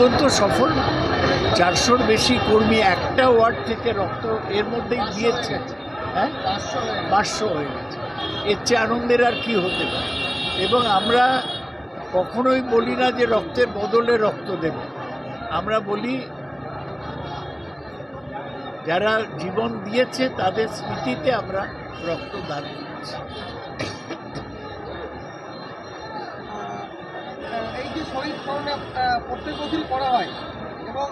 অত্যন্ত সফল। চারশোর বেশি কর্মী একটা ওয়ার্ড থেকে রক্ত এর মধ্যেই দিয়েছে। হ্যাঁ? পাঁচশো হয়ে গেছে। এর চেয়ে আনন্দের আর কি হতে পারে? এবং আমরা কখনোই বলি না যে রক্তের বদলে রক্ত দেব। আমরা বলি, যারা জীবন দিয়েছে তাদের স্মৃতিতে আমরা রক্ত দান করছি। যে শহীদ স্মরণে প্রত্যেক বছরই করা হয় এবং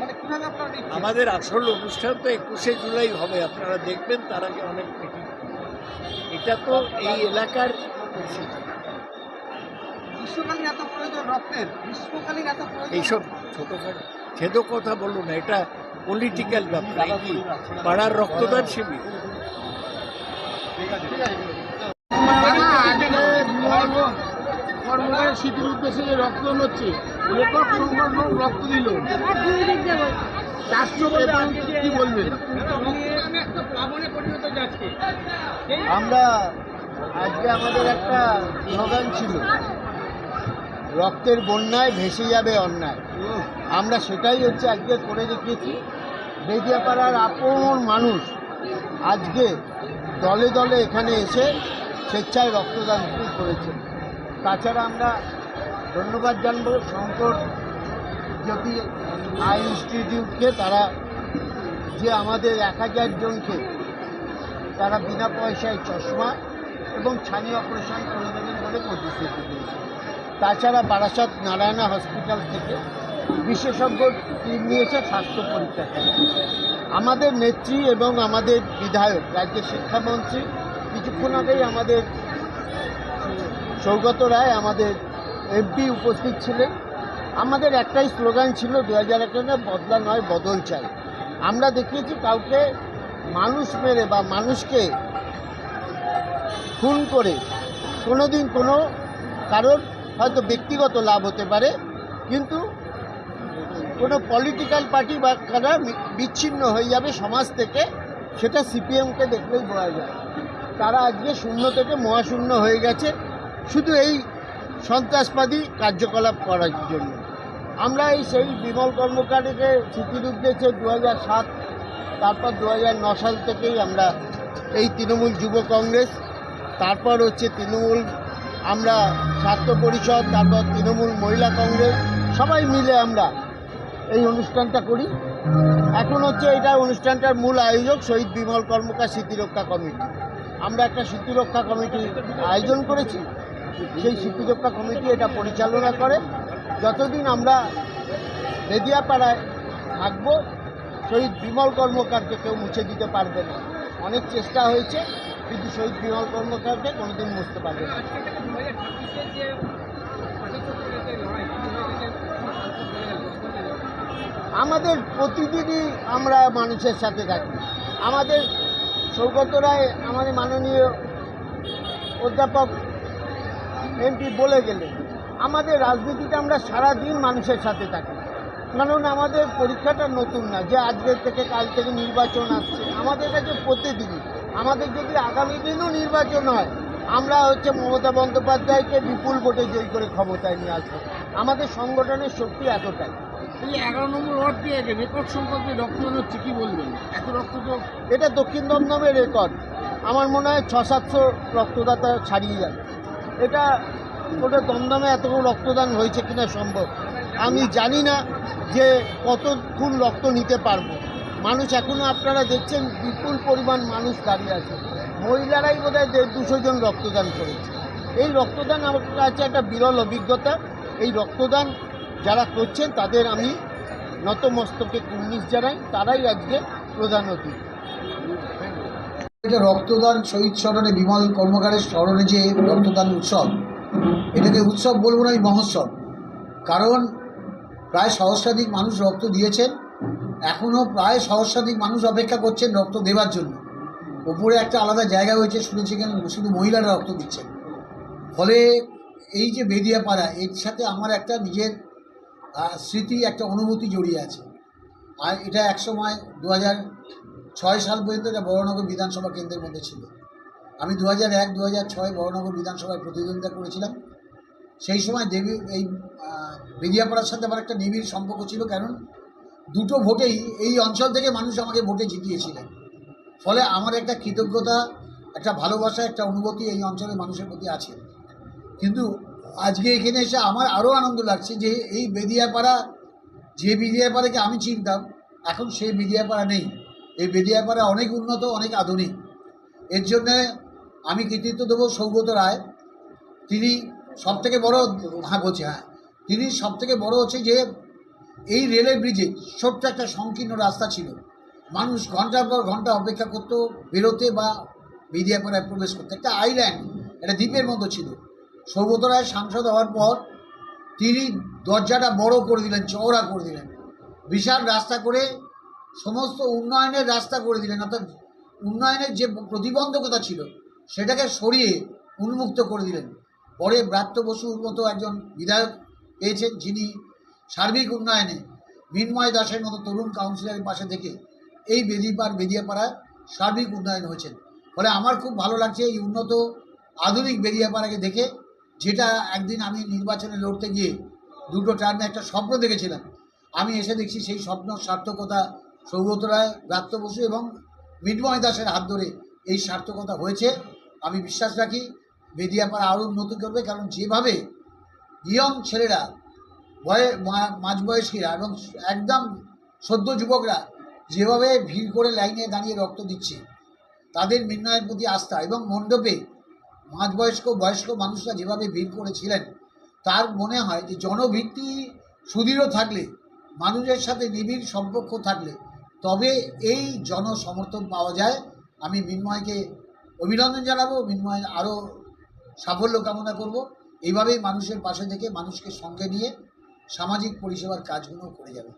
মানে কীভাবে আপনারা? আমাদের আসল অনুষ্ঠান তো একুশে জুলাই হবে আপনারা দেখবেন তার আগে অনেক মিটিং। এটা তো এই এলাকার গ্রীষ্মকালীন এত প্রয়োজন রক্তের গ্রীষ্মকালীন এত প্রয়োজন? এইসব ছোটোখাটো ছেদ কথা বলুন এটা পলিটিক্যাল ব্যাপার পাড়ার রক্তদান শিবির। কর্মকারের স্মৃতির উদ্দেশ্যে যে রক্তদান হচ্ছে সংখ্যক লোক রক্ত দিল। আমরা আজকে আমাদের একটা স্লোগান ছিল, রক্তের বন্যায় ভেসে যাবে অন্যায়। আমরা সেটাই হচ্ছে আজকে করে দেখিয়েছি। বেদিয়াপাড়ার আপন মানুষ আজকে দলে দলে এখানে এসে স্বেচ্ছায় রক্তদান করেছে তাছাড়া আমরা ধন্যবাদ জানব শঙ্কর জ্যোতি আই ইনস্টিটিউটকে। তারা যে আমাদের এক হাজার জনকে তারা বিনা পয়সায় চশমা এবং ছানি অপারেশন করে দেবেন বলে প্রতিশ্রুতি দিয়েছে। তাছাড়া বারাসাত নারায়ণা হসপিটাল থেকে বিশেষজ্ঞ টিম নিয়েছে স্বাস্থ্য পরীক্ষা আমাদের নেত্রী এবং আমাদের বিধায়ক, রাজ্যের শিক্ষামন্ত্রী, কিছুক্ষণ আগেই আমাদের সৌগত রায় আমাদের এমপি উপস্থিত ছিলেন। আমাদের একটাই স্লোগান ছিল দু হাজার একান্ন বদলা নয়, বদল চাই। আমরা দেখিয়েছি কাউকে মানুষ মেরে বা মানুষকে খুন করে কোনো দিন কোনো কারোর হয়তো ব্যক্তিগত লাভ হতে পারে, কিন্তু কোনো পলিটিক্যাল পার্টি বা কারা বিচ্ছিন্ন হয়ে যাবে সমাজ থেকে, সেটা সিপিএমকে দেখলেই বোঝা যায়। তারা আজকে শূন্য থেকে মহাশূন্য হয়ে গেছে। শুধু এই সন্ত্রাসবাদী কার্যকলাপ করার জন্য। আমরা এই সেই বিমল কর্মকারীকে স্মৃতির উদ্দেশ্যে দু সাত, তারপর দু সাল থেকেই আমরা এই তৃণমূল যুব কংগ্রেস, তারপর হচ্ছে তৃণমূল আমরা ছাত্র পরিষদ, তারপর তৃণমূল মহিলা কংগ্রেস, সবাই মিলে আমরা এই অনুষ্ঠানটা করি। এখন হচ্ছে এটা অনুষ্ঠানটার মূল আয়োজক শহীদ বিমল কর্মকার স্মৃতিরক্ষা কমিটি। আমরা একটা স্মৃতিরক্ষা কমিটি আয়োজন করেছি। সেই স্মৃতিরক্ষা কমিটি এটা পরিচালনা করে। যতদিন আমরা বেদিয়াপাড়ায় থাকব, শহীদ বিমল কর্মকারকে কেউ মুছে দিতে পারবে না। অনেক চেষ্টা হয়েছে, কিন্তু শহীদ বিমল কর্মকারকে কোনোদিন মুছতে পারবে না। আমাদের প্রতিদিনই আমরা মানুষের সাথে থাকি। আমাদের সৌগত রায়, আমাদের মাননীয় অধ্যাপক এমপি বলে গেলেন আমাদের রাজনীতিতে আমরা সারা দিন মানুষের সাথে থাকি। কারণ আমাদের পরীক্ষাটা নতুন না যে আজকের থেকে কাল থেকে নির্বাচন আসছে আমাদের কাছে প্রতিদিনই। আমাদের যদি আগামী দিনও নির্বাচন হয় আমরা হচ্ছে মমতা বন্দ্যোপাধ্যায়কে বিপুল ভোটে জয়ী করে ক্ষমতায় নিয়ে আসব। আমাদের সংগঠনের শক্তি এতটাই। এই এগারো নম্বর ওয়ার্ড দিয়ে রেকর্ড সংখ্যক যে রক্তদান হচ্ছে কি বলবেন? এত রক্ত তো এটা দক্ষিণ দমদমের রেকর্ড আমার মনে হয় ছ সাতশো রক্তদাতা ছাড়িয়ে যাবে। এটা ওটা দমদমে এত রক্তদান হয়েছে কিনা সম্ভব? আমি জানি না যে কতক্ষণ রক্ত নিতে পারব। মানুষ এখনও আপনারা দেখছেন বিপুল পরিমাণ মানুষ দাঁড়িয়ে আছে। মহিলারাই বোধ হয় দেড় দুশো জন রক্তদান করেছে। এই রক্তদান আমার কাছে একটা বিরল অভিজ্ঞতা। এই রক্তদান যারা করছেন তাদের আমি নতমস্তকে কুর্নিশ জানাই। তারাই আজকে প্রধান অতিথি। এটা রক্তদান, শহীদ স্মরণে বিমল কর্মকারের স্মরণে যে রক্তদান উৎসব, এটাকে উৎসব বলব না, এই মহোৎসব। কারণ প্রায় সহস্রাধিক মানুষ রক্ত দিয়েছেন, এখনও প্রায় সহস্রাধিক মানুষ অপেক্ষা করছেন রক্ত দেওয়ার জন্য। ওপরে একটা আলাদা জায়গা হয়েছে, শুনেছি কেন শুধু মহিলারা রক্ত দিচ্ছেন। ফলে এই যে বেদিয়াপাড়া, এর সাথে আমার একটা নিজের স্মৃতি, একটা অনুভূতি জড়িয়ে আছে। আর এটা একসময় দু হাজার ছয় সাল পর্যন্ত এটা বড়নগর বিধানসভা কেন্দ্রের মধ্যে ছিল। আমি দু হাজার এক দু হাজার ছয় বড়নগর বিধানসভায় প্রতিদ্বন্দ্বিতা করেছিলাম। সেই সময় দেবী, এই বেদিয়াপাড়ার সাথে আমার একটা নিবিড় সম্পর্ক ছিল। কারণ দুটো ভোটেই এই অঞ্চল থেকে মানুষ আমাকে ভোটে জিতিয়েছিলেন। ফলে আমার একটা কৃতজ্ঞতা, একটা ভালোবাসা, একটা অনুভূতি এই অঞ্চলের মানুষের প্রতি আছে। কিন্তু আজকে এখানে এসে আমার আরও আনন্দ লাগছে যে এই বেদিয়াপাড়া, যে বেদিয়াপাড়াকে আমি চিনতাম, এখন সেই বেদিয়াপাড়া নেই। এই বেদিয়াপাড়া অনেক উন্নত, অনেক আধুনিক। এর জন্যে আমি কৃতিত্ব দেবো সৌগত রায়। তিনি সব থেকে বড় হ্যাঁ হচ্ছে হ্যাঁ। তিনি সব থেকে বড় হচ্ছে যে এই রেলের ব্রিজে ছোট্ট একটা সংকীর্ণ রাস্তা ছিল। মানুষ ঘণ্টার পর ঘণ্টা অপেক্ষা করতো বেরোতে বা বেদিয়াপাড়ায় প্রবেশ করতে। একটা আইল্যান্ড একটা দ্বীপের মতো ছিল। সৌগত রায় সাংসদ হওয়ার পর তিনি দরজাটা বড় করে দিলেন, চওড়া করে দিলেন। বিশাল রাস্তা করে সমস্ত উন্নয়নের রাস্তা করে দিলেন, অর্থাৎ উন্নয়নের যে প্রতিবন্ধকতা ছিল, সেটাকে সরিয়ে উন্মুক্ত করে দিলেন। পরে ব্রাত্য বসুর মতো একজন বিধায়ক পেয়েছেন, যিনি সার্বিক উন্নয়নে মিনময় দাসের মতো তরুণ কাউন্সিলরের পাশে থেকে এই বেদিপাড়, বেদিয়াপাড়ায় সার্বিক উন্নয়ন হয়েছেন। ফলে আমার খুব ভালো লাগছে এই উন্নত আধুনিক বেদিয়াপাড়াকে দেখে, যেটা একদিন আমি নির্বাচনে লড়তে গিয়ে দুটো টার্মে একটা স্বপ্ন দেখেছিলাম। আমি এসে দেখছি সেই স্বপ্ন, সার্থকতা সৌগত রায়, ব্রাত্য বসু এবং মিনময় দাসের হাত ধরে এই সার্থকতা হয়েছে। আমি বিশ্বাস রাখি বেদিয়াপাড়া আরও উন্নতি করবে, কারণ যেভাবে ইয়ং ছেলেরা, বয়ে মাঝবয়স্কীরা এবং একদম সদ্য যুবকরা যেভাবে ভিড় করে লাইনে দাঁড়িয়ে রক্ত দিচ্ছে, তাদের নির্ণয়ের প্রতি আস্থা এবং মণ্ডপে মাঝবয়স্ক, বয়স্ক মানুষরা যেভাবে ভিড় করেছিলেন, তার মনে হয় যে জনভিত্তি সুদৃঢ় থাকলে, মানুষের সাথে নিবিড় সম্পর্ক থাকলে তবে এই জনসমর্থন পাওয়া যায়। আমি মৃন্ময়কে অভিনন্দন জানাব, মৃন্ময় আরও সাফল্য কামনা করব। এইভাবেই মানুষের পাশে থেকে মানুষকে সঙ্গে নিয়ে সামাজিক পরিষেবার কাজগুলো করে যাবে।